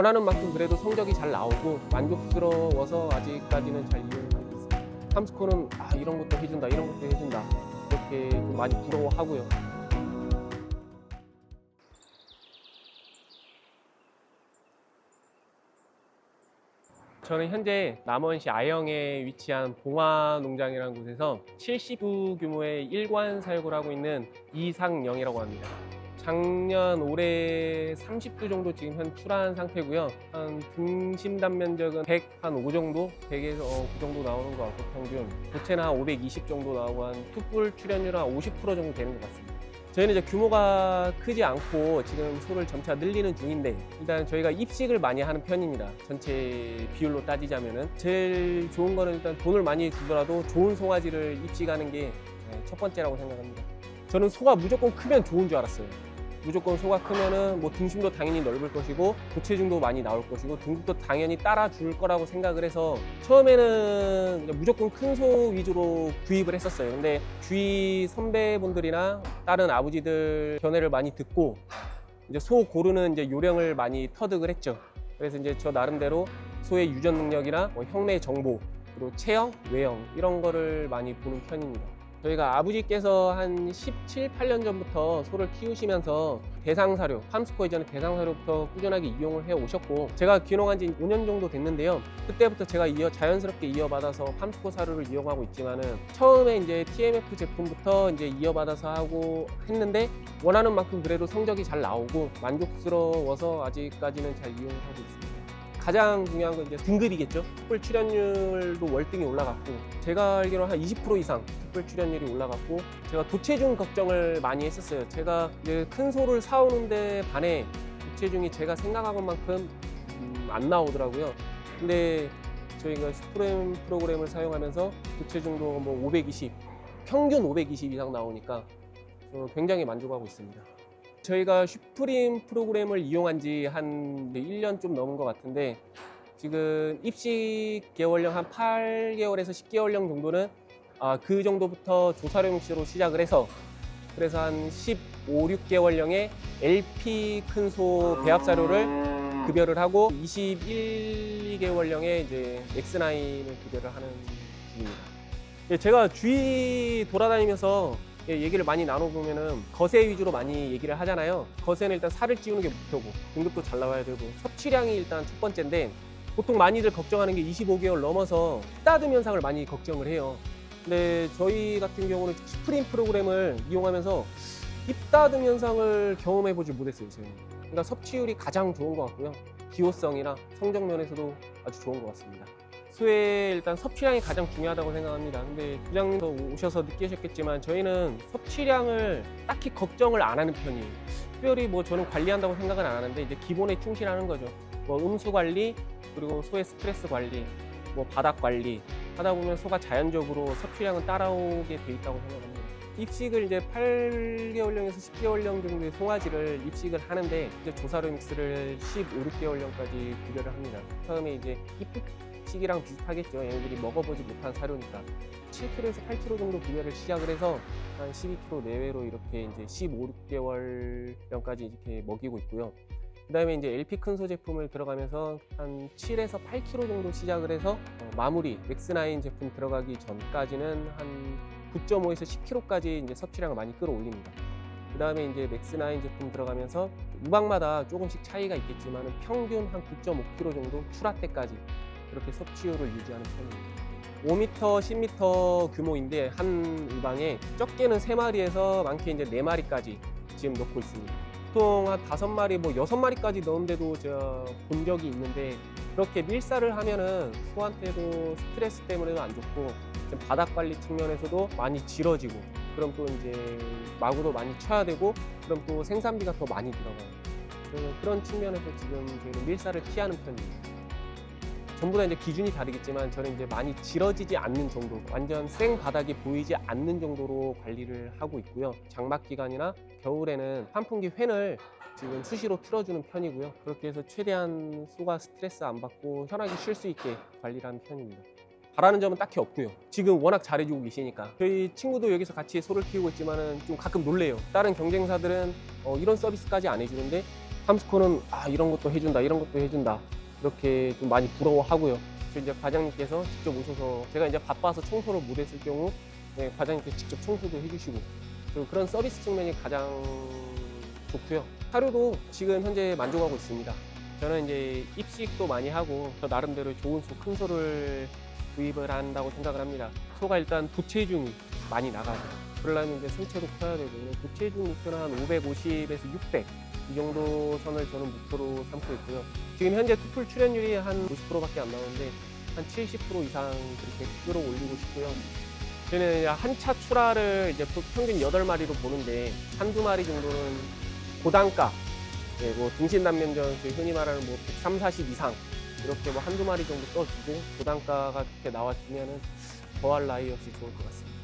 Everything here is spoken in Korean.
원하는 만큼 그래도 성적이 잘 나오고 만족스러워서 아직까지는 잘 이용하고 있습니다. 팜스코는 아, 이런 것도 해준다, 이런 것도 해준다 이렇게 좀 많이 부러워하고요. 저는 현재 남원시 아영에 위치한 봉화 농장이라는 곳에서 70구 규모의 일관 사육을 하고 있는 이상영이라고 합니다. 작년 올해 30두 정도 지금 현 출하한 상태고요. 한 등심 단 면적은 100 한 5 정도, 100에서 어, 그 정도 나오는 것 같고 평균. 고체는 한 520 정도 나오고 한 투뿔 출연율은 한50% 정도 되는 것 같습니다. 저희는 이제 규모가 크지 않고 지금 소를 점차 늘리는 중인데 일단 저희가 입식을 많이 하는 편입니다. 전체 비율로 따지자면은 제일 좋은 거는 일단 돈을 많이 주더라도 좋은 송아지를 입식하는 게 첫 번째라고 생각합니다. 저는 소가 무조건 크면 좋은 줄 알았어요. 무조건 소가 크면은 뭐 등심도 당연히 넓을 것이고 고체중도 많이 나올 것이고 등급도 당연히 따라줄 거라고 생각을 해서 처음에는 무조건 큰 소 위주로 구입을 했었어요. 근데 주위 선배분들이나 다른 아버지들 견해를 많이 듣고 이제 소 고르는 이제 요령을 많이 터득을 했죠. 그래서 이제 저 나름대로 소의 유전 능력이나 뭐 형매 정보 그리고 체형, 외형 이런 거를 많이 보는 편입니다. 저희가 아버지께서 한 17, 8년 전부터 소를 키우시면서 대상사료, 팜스코 이전에 대상사료부터 꾸준하게 이용을 해 오셨고 제가 귀농한 지 5년 정도 됐는데요. 그때부터 제가 이어 자연스럽게 이어받아서 팜스코 사료를 이용하고 있지만은 처음에 이제 TMF 제품부터 이제 이어받아서 하고 했는데 원하는 만큼 그래도 성적이 잘 나오고 만족스러워서 아직까지는 잘 이용하고 있습니다. 가장 중요한 건 이제 등급이겠죠. 특별 출연율도 월등히 올라갔고 제가 알기로 한 20% 이상 특별 출연율이 올라갔고 제가 도체중 걱정을 많이 했었어요. 제가 이제 큰 소를 사오는데 반해 도체중이 제가 생각한 것만큼 음, 안 나오더라고요. 근데 저희가 슈프렘 프로그램을 사용하면서 도체중도 뭐 520, 평균 520 이상 나오니까 어, 굉장히 만족하고 있습니다. 저희가 슈프림 프로그램을 이용한 지 한 1년 좀 넘은 것 같은데 지금 입식 개월령 한 8개월에서 10개월령 정도는 아, 그 정도부터 조사료 믹스로 시작을 해서 그래서 한 15, 6개월령에 LP 큰소 배합 사료를 급여를 하고 21, 2개월령에 이제 X9을 급여를 하는 중입니다. 예, 제가 주위 돌아다니면서 예, 얘기를 많이 나눠보면은 거세 위주로 많이 얘기를 하잖아요. 거세는 일단 살을 찌우는 게 목표고 등급도 잘 나와야 되고 섭취량이 일단 첫 번째인데 보통 많이들 걱정하는 게 25개월 넘어서 따듬 현상을 많이 걱정을 해요. 근데 저희 같은 경우는 스프린 프로그램을 이용하면서 입다듬 현상을 경험해 보지 못했어요. 저는. 그러니까 섭취율이 가장 좋은 것 같고요. 기호성이나 성적 면에서도 아주 좋은 것 같습니다. 소의 일단 섭취량이 가장 중요하다고 생각합니다. 근데 부장님도 오셔서 느끼셨겠지만 저희는 섭취량을 딱히 걱정을 안 하는 편이에요. 특별히 뭐 저는 관리한다고 생각은 안 하는데 이제 기본에 충실하는 거죠. 뭐 음수 관리 그리고 소의 스트레스 관리, 뭐 바닥 관리 하다 보면 소가 자연적으로 섭취량은 따라오게 돼 있다고 생각합니다. 입식을 이제 8개월령에서 10개월령 정도의 송아지를 입식을 하는데 이제 조사료 믹스를 15, 6개월령까지 급여를 합니다. 처음에 이제 입 식이랑 비슷하겠죠. 얘네들이 먹어보지 못한 사료니까 7kg에서 8kg 정도 급여를 시작을 해서 한 12kg 내외로 이렇게 이제 15, 6개월령까지 이렇게 먹이고 있고요. 그 다음에 이제 LP 큰소 제품을 들어가면서 한 7에서 8kg 정도 시작을 해서 어, 마무리 맥스9 제품 들어가기 전까지는 한 9.5에서 10kg까지 이제 섭취량을 많이 끌어올립니다. 그 다음에 이제 맥스9 제품 들어가면서 우박마다 조금씩 차이가 있겠지만 평균 한 9.5kg 정도 출하 때까지 그렇게 섭취율을 유지하는 편입니다. 5m, 10m 규모인데 한 우방에 적게는 3마리에서 많게 이제 4마리까지 지금 넣고 있습니다. 보통 한 다섯 마리, 뭐 여섯 마리까지 넣은데도 제가 본 적이 있는데 그렇게 밀사를 하면은 소한테도 스트레스 때문에도 안 좋고 바닥 관리 측면에서도 많이 질어지고 그럼 또 이제 마구도 많이 쳐야 되고 그럼 또 생산비가 더 많이 들어가요. 그런 측면에서 지금 저희는 밀사를 피하는 편입니다. 전부 다 이제 기준이 다르겠지만 저는 이제 많이 질어지지 않는 정도, 완전 생 바닥이 보이지 않는 정도로 관리를 하고 있고요. 장막 기간이나 겨울에는 환풍기 팬을 지금 수시로 틀어주는 편이고요. 그렇게 해서 최대한 소가 스트레스 안 받고 편하게 쉴 수 있게 관리를 하는 편입니다. 바라는 점은 딱히 없고요. 지금 워낙 잘해주고 계시니까 저희 친구도 여기서 같이 소를 키우고 있지만은 좀 가끔 놀래요. 다른 경쟁사들은 어, 이런 서비스까지 안 해주는데 함스코는 아 이런 것도 해준다 이런 것도 해준다 이렇게 좀 많이 부러워하고요. 저 이제 과장님께서 직접 오셔서 제가 이제 바빠서 청소를 못했을 경우 네, 과장님께서 직접 청소도 해주시고 그리고 그런 서비스 측면이 가장 좋고요. 하루도 지금 현재 만족하고 있습니다. 저는 이제 입식도 많이 하고 저 나름대로 좋은 소, 큰 소를 구입을 한다고 생각을 합니다. 소가 일단 부체중이 많이 나가요. 그러려면 이제 성체도 커야 되고 부체중 목표는 한 550에서 600 이 정도 선을 저는 목표로 삼고 있고요. 지금 현재 투풀 출연율이 한 50%밖에 안 나오는데 한 70% 이상 그렇게 끌어올리고 싶고요. 저는 한 차 출하를 이제 평균 8마리로 보는데 한두 마리 정도는 고단가, 예, 뭐 등신단면전 흔히 말하는 뭐 103, 40 이상 이렇게 뭐 한두 마리 정도 떠주고 고단가가 그렇게 나와주면은 더할 나위 없이 좋을 것 같습니다.